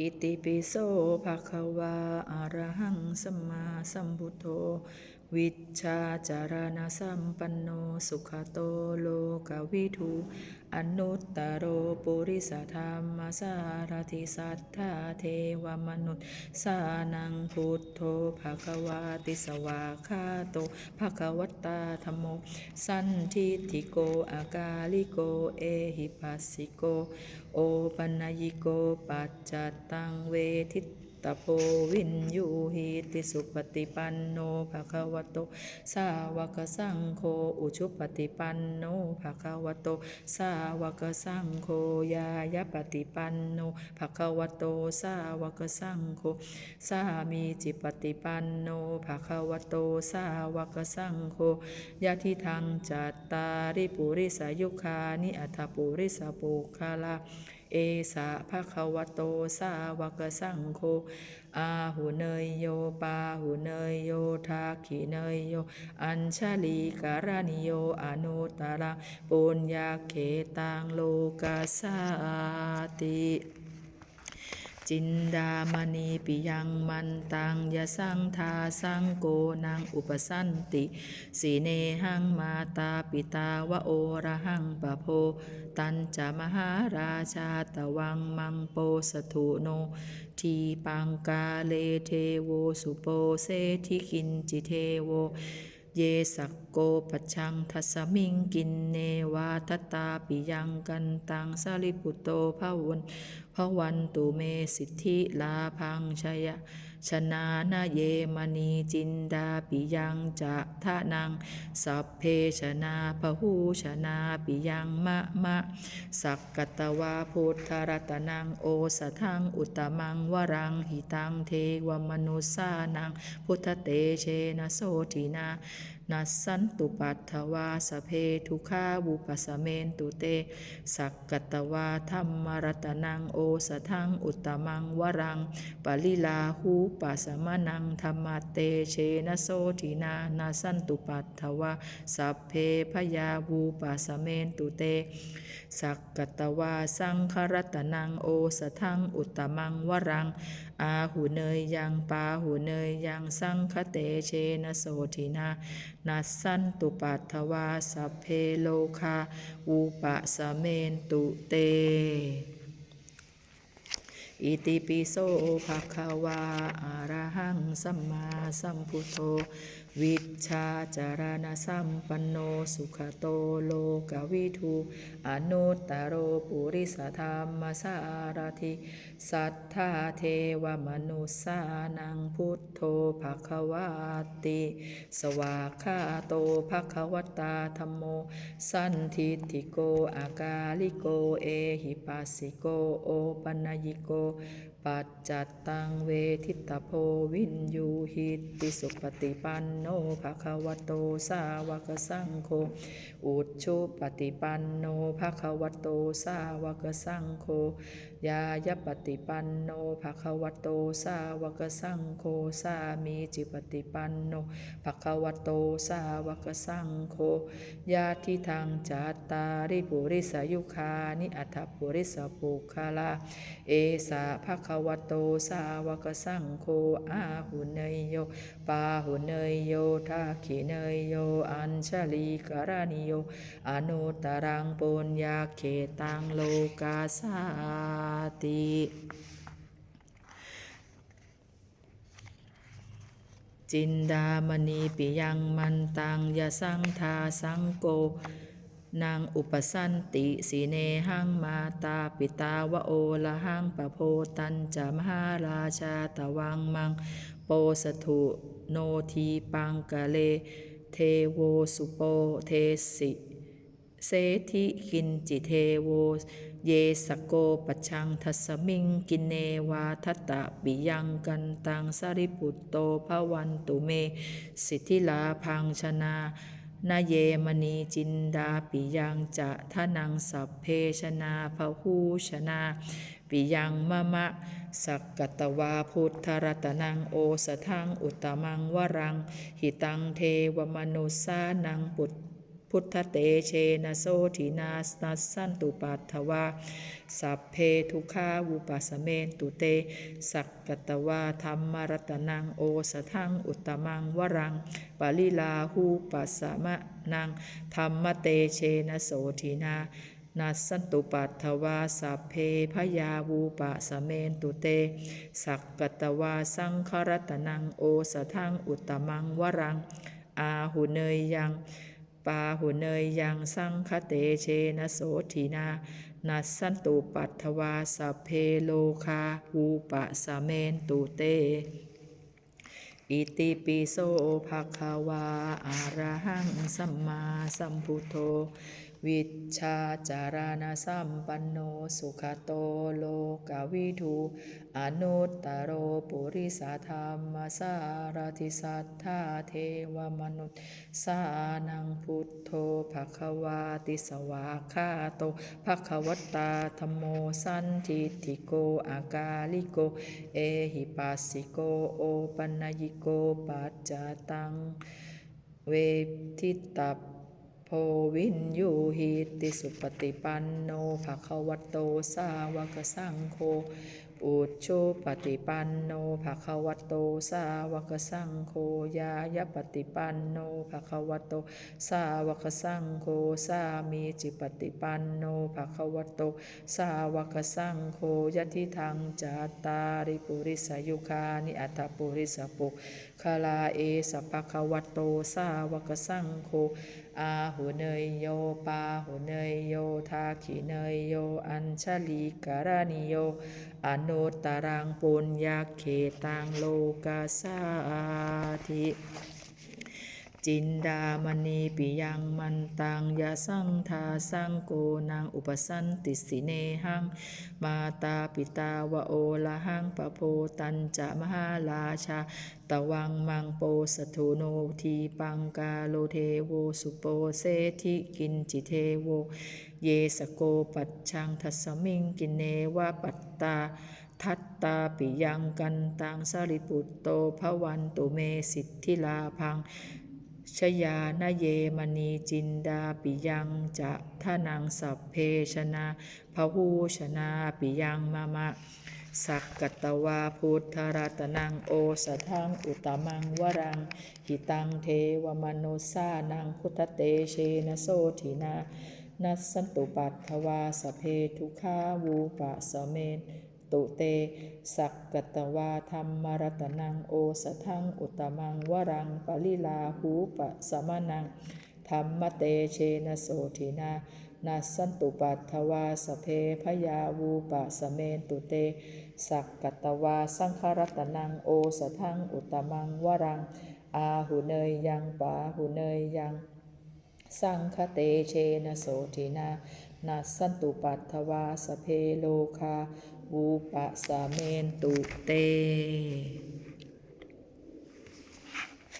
อิติปิโสภะคะวาอะระหังสัมมาสัมพุทโธ วิชาจารณสัมปันโนสุขโตโลกวิทูอนุตตโรปุริสธรรมสารติสัทธาเทวมนุษย์สานังพุทโธภะคะวาติสวาคาโตภะคะวัตตาธรรมโมสันทิฏฐิโกอากาลิโกเอหิปัสสิโก โอปัญญิโกปัจจตังเวทิต ตโพวินยูหิติสุปฏิปันโนภะคะวะโต สาวกสังโฆอุชุปฏิปันโนภะคะวะโต สาวกสังโฆยายปฏิปันโนภะคะวะโต สาวกสังโฆ สามีจิปฏิปันโนภะคะวะโต สาวกสังโฆยะทิทังจัตตาริปุริสายุคานิอัตถปุริสปุคาลา เอสะภะคะวะโตสาวกสังโฆอาหุเนยโยปาหุเนยโยทาขิเนยโย อัญชลีการณิโยอนุตตรังปุญญาเขตังโลกาสาติ จินดามณีปิยังมันตังยะสังทาสังโกนังอุปสันติสีเนหังมาตาปิตาวะโอระหังปะโพ ตันจะมหาราชาตวังมังโปสถุโน ทีปังกาเลเทโวสุโปเซทิกินจิเทโว เยสักโกปชชังทัสมิงกินเนวาทตาปิยังกันตังสาลิปุโตภาวนพวันตุเมสิทธิลาพังชย ชนานาเยมณีจินดาปิยังจะทะนัง สัพเพชนาพหูชนาปิยังมะมะ สักกตวาพุทธรัตนังโอสทังอุตตมังวรังหิตังเทวมนุสานัง พุทธเตเชนะโสทินา นัสสันตุปัตถวาสเพทุขาบุปสเมนตุเต สักกตวาธรรมรัตนังโอสทังอุตตมังวรัง ปลิลาหูปัสมนังธรรมเตเชนะโสทินานาสันตุปัตถวาสัพเพพยาวูปัสเมนตุเต สักกตวาสังครัตนังโอสทังอุตตมังวรัง อาหูเนยยังปาหูเนยยังสังคเตเชนะโสทินานัสสันตุปัทวาสเพโลคาอุปะสเมนตุเต อิติปิโสภะคะวาอะระหังสัมมาสัมพุทโธ วิชาจารณสัมปันโนสุขโตโลกวิทูอนุตตโรปุริสธรรมสารทิสัทธาเทวมนุสานังพุทโธภควาติ สวากขาโตภควตาธรรมโม สันทิฏฐิโกอากาลิโกเอหิปัสสิโกโอปัญญิโก ปัจจัตตังเวทิตโพวินยูหิติสุปฏิปันโนภะคะวะโตสาวกสังโฆอุชุปฏิปันโนภะคะวะโตสาวกสังโฆยายปฏิปันโนภะคะวะโตสาวกสังโฆสามีจิปฏิปันโนภะคะวะโตสาวกสังโฆญาติทางจัตตาริปุริสายุคานิอัตถปุริสปุคาลาเอสะภะคะวะโตสาวกสังโฆอาหุเนยโยปาหุเนยโยทาขิเนยโยอัญชลีกรณิโยอนุตตรังปุญญาเขตังโลกาสาติจินดามณีปิยังมันตังยะสังทาสังโก นางอุปสันติสีเนหังมาตาปิตาวโอละหังปะโพตันจะมหาราชาตะวังมัง โปสถุโนทีปังกะเล เทโวสุโปเทสิเสธิกินจิเทโว เยสโกปชชังทัสมิงกินเนวาทัตตะปิยังกันตังสริปุตโตภวันตุเม สิทธิลาพังชนา นาเยมณีจินดาปิยังจะทะนังสัพเพชนาพหูชนาปิยังมะมะ สักกตวาพุทธรัตนังโอสทังอุตมังวรัง หิตังเทวมนุสานังปุต พุทธเตเชนะโสทินาสนัสสันตุปัตถวาสัพเพทุขาวุปัสสเมนตุเต สักกตวาธรรมรัตนังโอสทังอุตตมังวรังปาลิลาหูปัสสมะนังธรรมเตเชนะโสทินานัสสันตุปัตถวาสัพเพพยาวูปะสะเมนตุเต สักกตวาสังครัตนังโอสทังอุตตมังวรัง อาหุเนยยัง ปาหุเนยยังสังคเตเชนะโสทีนานัสสันตุปัตถวาสเพโลคาวูปะสะเมนตุเต อิติปิโสภะคะวาอะระหังสัมมาสัมพุทโธ วิชาจารณสัมปันโนสุขโตโลกวิทูอนุตตโรปุริสธรรมสารติสัทธาเทวมนุษย์สานังพุทโธภควาติสวาคาโตภควตตาธรรมโมสันทิติโกอากาลิโก เอหิปัสสิโกโอปัญญิโกปัจจตัง เวทิตัป โพวินยูหิติสุปฏิปันโนภะคะวะโตสาวกสังโฆอุจโชปฏิปันโนภะคะวะโตสาวกสังโฆยายปฏิปันโนภะคะวะโตสาวกสังโฆสามีจิปฏิปันโนภะคะวะโตสาวกสังโฆยะทิทังจัตตาริปุริสยุคานิอัตปุริสปุคลาเอสภะคะวะโตสาวกสังโฆอาหุเนยโยปาหุเนยโยทาขิเนยโย อัญชลีการณิโย อนุตตรังปุญญาเขตังโลกาสาธิ จินดามณีปิยังมันตังยาสังทาสังโกนังอุปสันติสิเนหัง มาตาปิตาวโอละหังปะโพตันจะมหาราชา ตวังมังโปสถุโนทีปังกาโลเทโวสุโปเสธิกินจิเทโว เยสโกปัจชังทัสมิงกินเนวะปัตตาทัตตาปิยังกันตังสริปุตโตภวันตุเมสิทธิลาพัง ชยานเยมณีจินดาปิยังจะทานังสัพเพชนะพหูชนะปิยังมะมะ สักกตวาพุทธรัตนังโอสทังอุตมังวรัง หิตังเทวมนุสานังพุทธเตเชนะโสทินานัสสันตุปัตถวาสเพทุขาวูปะสเมน ตุเต สักกตวาธรรมรัตนังโอสทังอุตตมังวรังปลิลาหูปะสมนังธรรมเตเชนะโสทินานัสสันตุปัตถวาสเพพยาวูปะสเมนตุเต สักกตวาสังครัตนังโอสทังอุตตมังวรัง อาหุเนยยังปาหุเนยยัง สังคเตเชนะโสทินานัสสันตุปัตถวาสเพโลคา วูปะสเมนตุเต